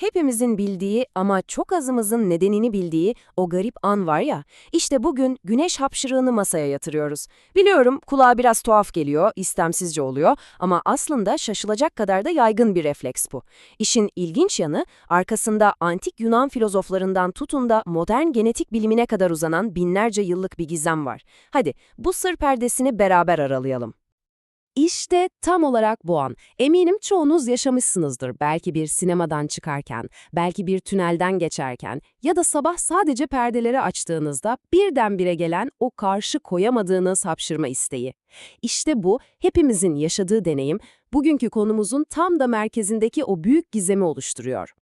hepimizin bildiği ama çok azımızın nedenini bildiği o garip an var ya, işte bugün güneş hapşırığını masaya yatırıyoruz. Biliyorum kulağa biraz tuhaf geliyor, istemsizce oluyor ama aslında şaşılacak kadar da yaygın bir refleks bu. İşin ilginç yanı, arkasında antik Yunan filozoflarından tutun da modern genetik bilimine kadar uzanan binlerce yıllık bir gizem var. Hadi bu sır perdesini beraber aralayalım. İşte tam olarak bu an. Eminim çoğunuz yaşamışsınızdır. Belki bir sinemadan çıkarken, belki bir tünelden geçerken ya da sabah sadece perdeleri açtığınızda birdenbire gelen o karşı koyamadığınız hapşırma isteği. İşte bu hepimizin yaşadığı deneyim, bugünkü konumuzun tam da merkezindeki o büyük gizemi oluşturuyor.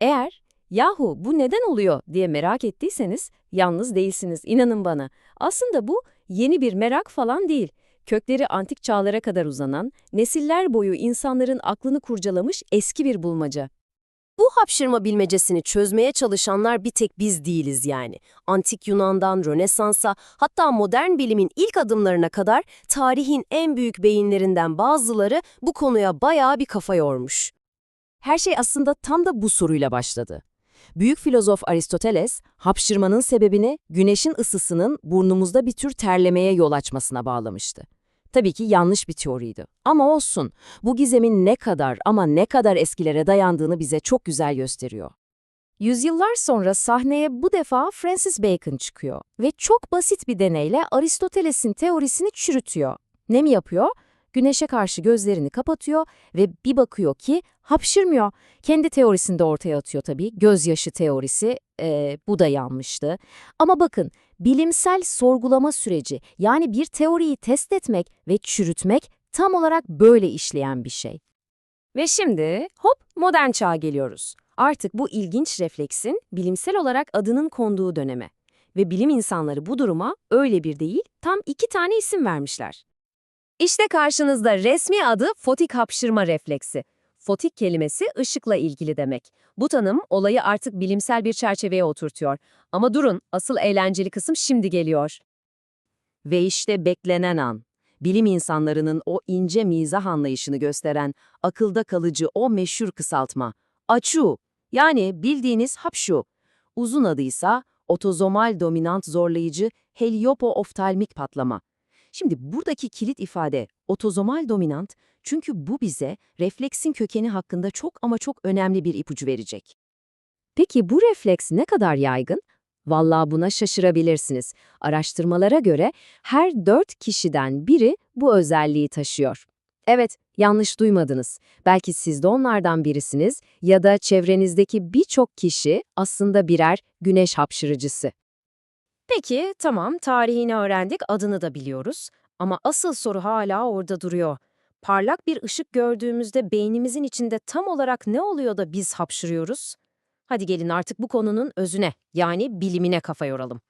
Eğer yahu bu neden oluyor diye merak ettiyseniz yalnız değilsiniz inanın bana. Aslında bu yeni bir merak falan değil. Kökleri antik çağlara kadar uzanan, nesiller boyu insanların aklını kurcalamış eski bir bulmaca. Bu hapşırma bilmecesini çözmeye çalışanlar bir tek biz değiliz yani. Antik Yunan'dan Rönesans'a hatta modern bilimin ilk adımlarına kadar tarihin en büyük beyinlerinden bazıları bu konuya bayağı bir kafa yormuş. Her şey aslında tam da bu soruyla başladı. Büyük filozof Aristoteles, hapşırmanın sebebini güneşin ısısının burnumuzda bir tür terlemeye yol açmasına bağlamıştı. Tabii ki yanlış bir teoriydi. Ama olsun, bu gizemin ne kadar ama ne kadar eskilere dayandığını bize çok güzel gösteriyor. Yüzyıllar sonra sahneye bu defa Francis Bacon çıkıyor ve çok basit bir deneyle Aristoteles'in teorisini çürütüyor. Ne mi yapıyor? Güneşe karşı gözlerini kapatıyor ve bir bakıyor ki hapşırmıyor. Kendi teorisini de ortaya atıyor tabii. Gözyaşı teorisi, ee, bu da yanlıştı. Ama bakın, bilimsel sorgulama süreci, yani bir teoriyi test etmek ve çürütmek tam olarak böyle işleyen bir şey. Ve şimdi hop modern çağa geliyoruz. Artık bu ilginç refleksin bilimsel olarak adının konduğu döneme. Ve bilim insanları bu duruma öyle bir değil, tam iki tane isim vermişler. İşte karşınızda resmi adı fotik hapşırma refleksi. Fotik kelimesi ışıkla ilgili demek. Bu tanım olayı artık bilimsel bir çerçeveye oturtuyor. Ama durun, asıl eğlenceli kısım şimdi geliyor. Ve işte beklenen an. Bilim insanlarının o ince mizah anlayışını gösteren, akılda kalıcı o meşhur kısaltma. AÇU, yani bildiğiniz hapşu. Uzun adıysa otozomal dominant zorlayıcı heliopo-oftalmik patlama. Şimdi buradaki kilit ifade otozomal dominant çünkü bu bize refleksin kökeni hakkında çok ama çok önemli bir ipucu verecek. Peki bu refleks ne kadar yaygın? Vallahi buna şaşırabilirsiniz. Araştırmalara göre her dört kişiden biri bu özelliği taşıyor. Evet, yanlış duymadınız. Belki siz de onlardan birisiniz ya da çevrenizdeki birçok kişi aslında birer güneş hapşırıcısı. Peki, tamam, tarihini öğrendik, adını da biliyoruz. Ama asıl soru hala orada duruyor. Parlak bir ışık gördüğümüzde beynimizin içinde tam olarak ne oluyor da biz hapşırıyoruz? Hadi gelin artık bu konunun özüne, yani bilimine kafa yoralım.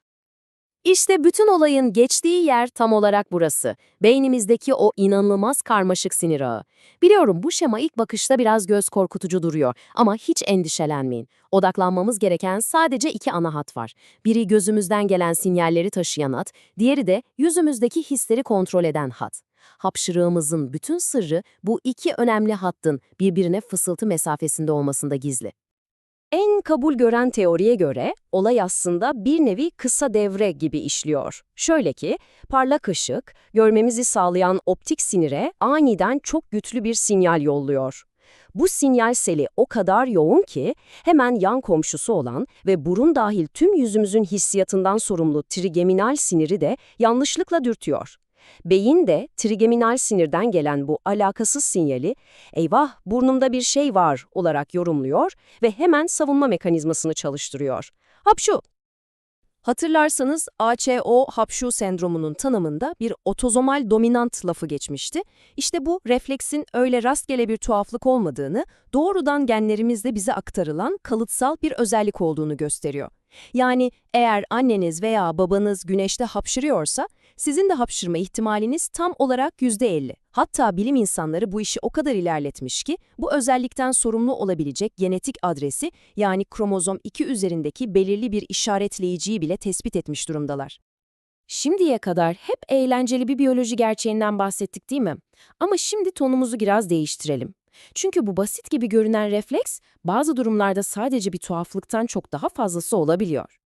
İşte bütün olayın geçtiği yer tam olarak burası. Beynimizdeki o inanılmaz karmaşık sinir ağı. Biliyorum bu şema ilk bakışta biraz göz korkutucu duruyor ama hiç endişelenmeyin. Odaklanmamız gereken sadece iki ana hat var. Biri gözümüzden gelen sinyalleri taşıyan hat, diğeri de yüzümüzdeki hisleri kontrol eden hat. Hapşırığımızın bütün sırrı bu iki önemli hattın birbirine fısıltı mesafesinde olmasında gizli. En kabul gören teoriye göre olay aslında bir nevi kısa devre gibi işliyor. Şöyle ki, parlak ışık, görmemizi sağlayan optik sinire aniden çok güçlü bir sinyal yolluyor. Bu sinyal seli o kadar yoğun ki hemen yan komşusu olan ve burun dahil tüm yüzümüzün hissiyatından sorumlu trigeminal siniri de yanlışlıkla dürtüyor. Beyin de trigeminal sinirden gelen bu alakasız sinyali eyvah burnumda bir şey var olarak yorumluyor ve hemen savunma mekanizmasını çalıştırıyor. Hapşu! Hatırlarsanız AÇO hapşu sendromunun tanımında bir otozomal dominant lafı geçmişti. İşte bu refleksin öyle rastgele bir tuhaflık olmadığını, doğrudan genlerimizde bize aktarılan kalıtsal bir özellik olduğunu gösteriyor. Yani eğer anneniz veya babanız güneşte hapşırıyorsa, sizin de hapşırma ihtimaliniz tam olarak %50. Hatta bilim insanları bu işi o kadar ilerletmiş ki, bu özellikten sorumlu olabilecek genetik adresi yani kromozom 2 üzerindeki belirli bir işaretleyiciyi bile tespit etmiş durumdalar. Şimdiye kadar hep eğlenceli bir biyoloji gerçeğinden bahsettik değil mi? Ama şimdi tonumuzu biraz değiştirelim. Çünkü bu basit gibi görünen refleks bazı durumlarda sadece bir tuhaflıktan çok daha fazlası olabiliyor.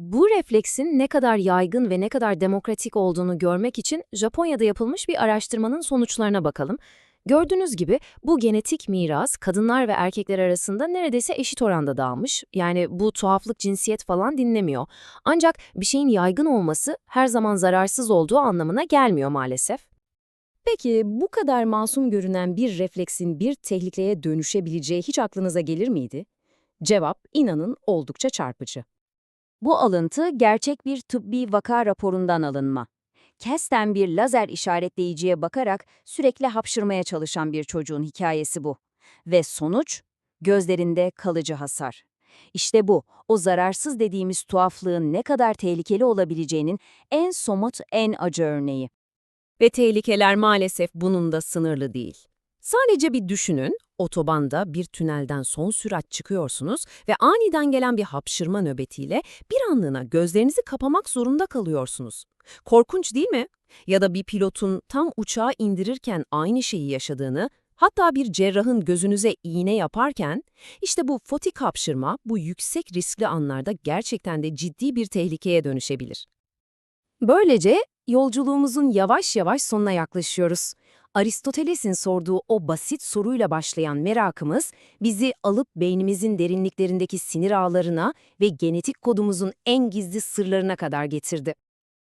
Bu refleksin ne kadar yaygın ve ne kadar demokratik olduğunu görmek için Japonya'da yapılmış bir araştırmanın sonuçlarına bakalım. Gördüğünüz gibi bu genetik miras kadınlar ve erkekler arasında neredeyse eşit oranda dağılmış. Yani bu tuhaflık cinsiyet falan dinlemiyor. Ancak bir şeyin yaygın olması her zaman zararsız olduğu anlamına gelmiyor maalesef. Peki bu kadar masum görünen bir refleksin bir tehlikeye dönüşebileceği hiç aklınıza gelir miydi? Cevap inanın oldukça çarpıcı. Bu alıntı gerçek bir tıbbi vaka raporundan alınma. Kesten bir lazer işaretleyiciye bakarak sürekli hapşırmaya çalışan bir çocuğun hikayesi bu. Ve sonuç? Gözlerinde kalıcı hasar. İşte bu, o zararsız dediğimiz tuhaflığın ne kadar tehlikeli olabileceğinin en somut, en acı örneği. Ve tehlikeler maalesef bunun da sınırlı değil. Sadece bir düşünün, otobanda bir tünelden son sürat çıkıyorsunuz ve aniden gelen bir hapşırma nöbetiyle bir anlığına gözlerinizi kapamak zorunda kalıyorsunuz. Korkunç değil mi? Ya da bir pilotun tam uçağı indirirken aynı şeyi yaşadığını, hatta bir cerrahın gözünüze iğne yaparken, işte bu fotik hapşırma bu yüksek riskli anlarda gerçekten de ciddi bir tehlikeye dönüşebilir. Böylece yolculuğumuzun yavaş yavaş sonuna yaklaşıyoruz. Aristoteles'in sorduğu o basit soruyla başlayan merakımız bizi alıp beynimizin derinliklerindeki sinir ağlarına ve genetik kodumuzun en gizli sırlarına kadar getirdi.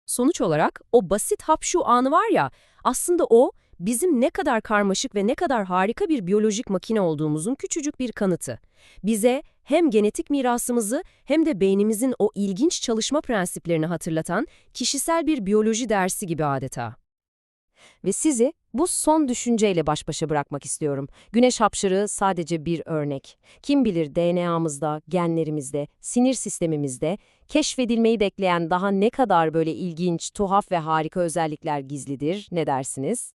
Sonuç olarak o basit hapşu anı var ya, aslında o bizim ne kadar karmaşık ve ne kadar harika bir biyolojik makine olduğumuzun küçücük bir kanıtı. Bize hem genetik mirasımızı hem de beynimizin o ilginç çalışma prensiplerini hatırlatan kişisel bir biyoloji dersi gibi adeta. Ve sizi bu son düşünceyle baş başa bırakmak istiyorum. Güneş hapşırığı sadece bir örnek. Kim bilir DNA'mızda, genlerimizde, sinir sistemimizde keşfedilmeyi bekleyen daha ne kadar böyle ilginç, tuhaf ve harika özellikler gizlidir, ne dersiniz?